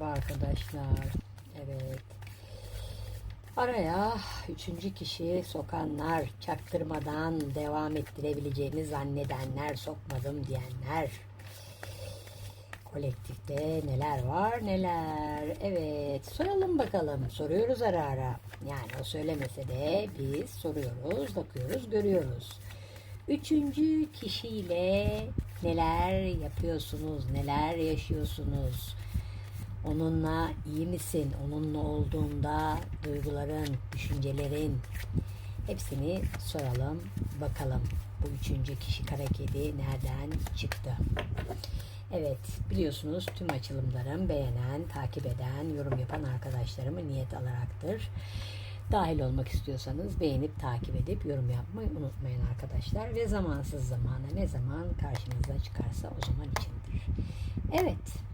Merhaba arkadaşlar. Evet. Araya üçüncü kişi sokanlar, çaktırmadan devam ettirebileceğimi zannedenler, sokmadım diyenler. Kolektifte neler var neler. Evet soralım bakalım. Soruyoruz ara ara. Yani o söylemese de biz soruyoruz, bakıyoruz, görüyoruz. Üçüncü kişiyle neler yapıyorsunuz, neler yaşıyorsunuz? Onunla iyi misin? Onunla olduğunda duyguların, düşüncelerin hepsini soralım, bakalım. Bu üçüncü kişi kara kedi nereden çıktı? Evet, biliyorsunuz tüm açılımlarım beğenen, takip eden, yorum yapan arkadaşlarımı niyet alaraktır. Dahil olmak istiyorsanız beğenip takip edip yorum yapmayı unutmayın arkadaşlar. Ve zamansız zamana ne zaman karşınıza çıkarsa o zaman içindir. Evet.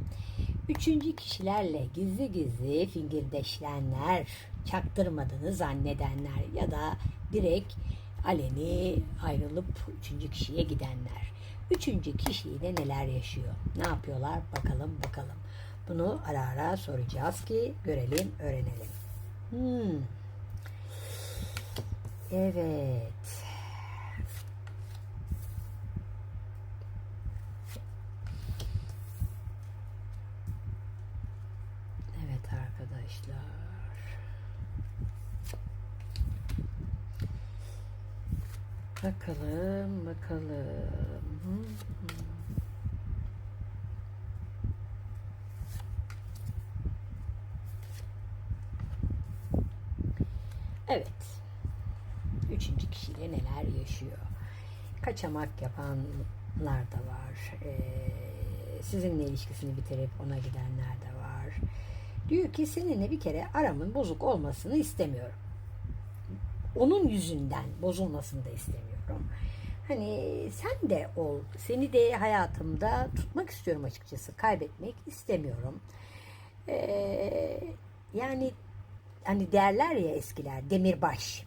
Üçüncü kişilerle gizli gizli fingirdeşlenler, çaktırmadığını zannedenler ya da direkt aleni ayrılıp üçüncü kişiye gidenler. Üçüncü kişiyle neler yaşıyor? Ne yapıyorlar? Bakalım bakalım. Bunu ara ara soracağız ki görelim, öğrenelim. Hmm. Evet. Evet arkadaşlar. Bakalım, bakalım. Evet. Üçüncü kişiyle neler yaşıyor? Kaçamak yapanlar da var. Ee, sizinle ilişkisini bitirip ona gidenler de var. Diyor ki seninle bir kere aramın bozuk olmasını istemiyorum. Onun yüzünden bozulmasını da istemiyorum. Hani sen de ol. Seni de hayatımda tutmak istiyorum açıkçası. Kaybetmek istemiyorum. Ee, yani hani derler ya eskiler demirbaş.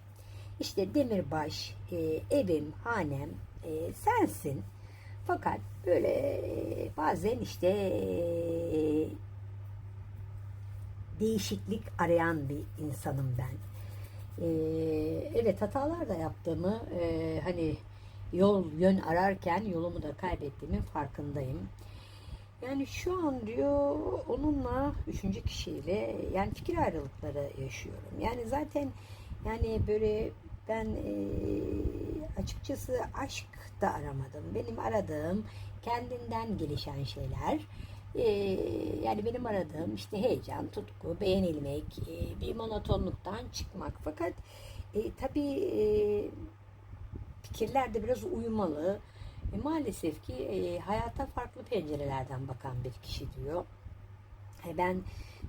İşte demirbaş, e, evim, hanem e, sensin. Fakat böyle e, bazen işte e, değişiklik arayan bir insanım ben. E, evet hatalar da yaptığımı e, hani yol yön ararken yolumu da kaybettiğimin farkındayım. Yani şu an diyor onunla üçüncü kişiyle yani fikir ayrılıkları yaşıyorum. Yani zaten yani böyle ben e, açıkçası aşk da aramadım. Benim aradığım kendinden gelişen şeyler. E, yani benim aradığım işte heyecan, tutku, beğenilmek, e, bir monotonluktan çıkmak. Fakat e, tabii e, fikirler de biraz uyumalı. E, maalesef ki e, hayata farklı pencerelerden bakan bir kişi diyor. E, ben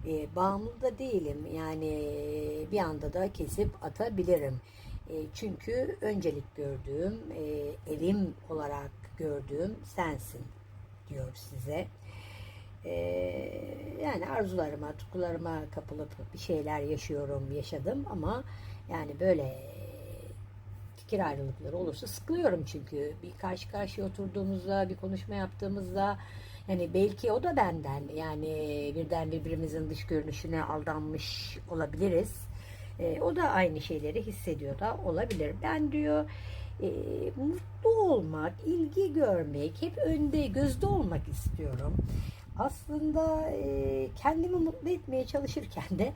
e, bağımlı da değilim. Yani e, bir anda da kesip atabilirim. E, çünkü öncelik gördüğüm, e, evim olarak gördüğüm sensin diyor size. E, yani arzularıma, tutkularıma kapılıp bir şeyler yaşıyorum, yaşadım ama yani böyle fikir ayrılıkları olursa sıkılıyorum çünkü bir karşı karşıya oturduğumuzda bir konuşma yaptığımızda yani belki o da benden yani birden birbirimizin dış görünüşüne aldanmış olabiliriz. E, o da aynı şeyleri hissediyor da olabilir. Ben diyor e, mutlu olmak, ilgi görmek, hep önde, gözde olmak istiyorum. Aslında e, kendimi mutlu etmeye çalışırken de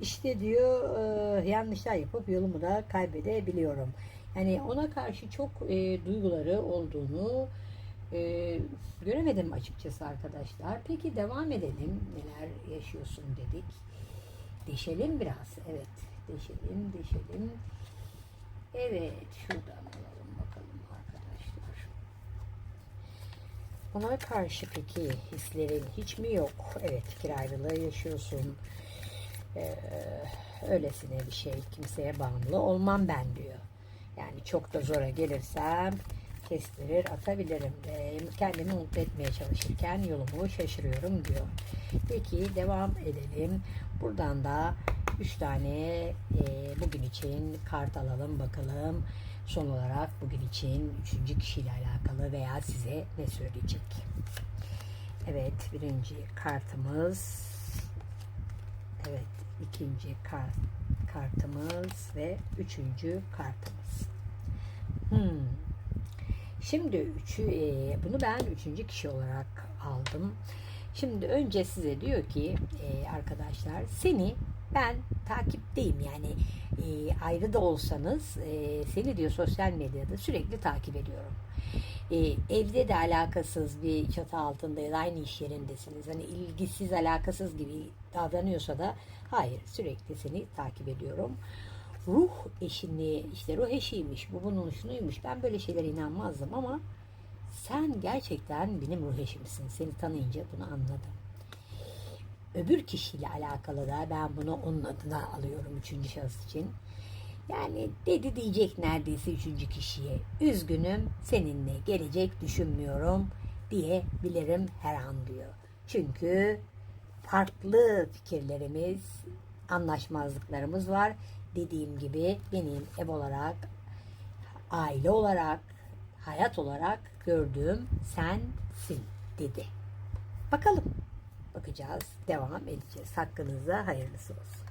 işte diyor e, yanlışlar yapıp yolumu da kaybedebiliyorum. Yani ona karşı çok e, duyguları olduğunu e, göremedim açıkçası arkadaşlar. Peki devam edelim. Neler yaşıyorsun dedik. Deşelim biraz. Evet. Deşelim, deşelim. Evet. Şuradan alalım bakalım arkadaşlar. Ona karşı peki hislerin hiç mi yok? Evet fikir ayrılığı yaşıyorsun. Ee, öylesine bir şey. Kimseye bağımlı olmam ben diyor. Yani çok da zora gelirsem kestirir atabilirim. E, kendimi mutlu etmeye çalışırken yolumu şaşırıyorum diyor. Peki devam edelim. Buradan da 3 tane e, bugün için kart alalım bakalım. Son olarak bugün için üçüncü kişiyle alakalı veya size ne söyleyecek? Evet birinci kartımız ikinci kart, kartımız ve üçüncü kartımız. Hmm. Şimdi üçü, e, bunu ben üçüncü kişi olarak aldım. Şimdi önce size diyor ki e, arkadaşlar seni ben takipteyim yani e, ayrı da olsanız e, seni diyor sosyal medyada sürekli takip ediyorum. E, evde de alakasız bir çatı altında ya da aynı iş yerindesiniz. Hani ilgisiz alakasız gibi davranıyorsa da hayır sürekli seni takip ediyorum. Ruh eşini işte ruh eşiymiş bu bunun şunuymuş ben böyle şeylere inanmazdım ama sen gerçekten benim ruh eşimsin. Seni tanıyınca bunu anladım. Öbür kişiyle alakalı da ben bunu onun adına alıyorum üçüncü şahıs için. Yani dedi diyecek neredeyse üçüncü kişiye. Üzgünüm seninle gelecek düşünmüyorum diyebilirim her an diyor. Çünkü farklı fikirlerimiz, anlaşmazlıklarımız var. Dediğim gibi benim ev olarak, aile olarak, hayat olarak gördüğüm sensin dedi. Bakalım. Bakacağız, devam edeceğiz. Hakkınızda hayırlısı olsun.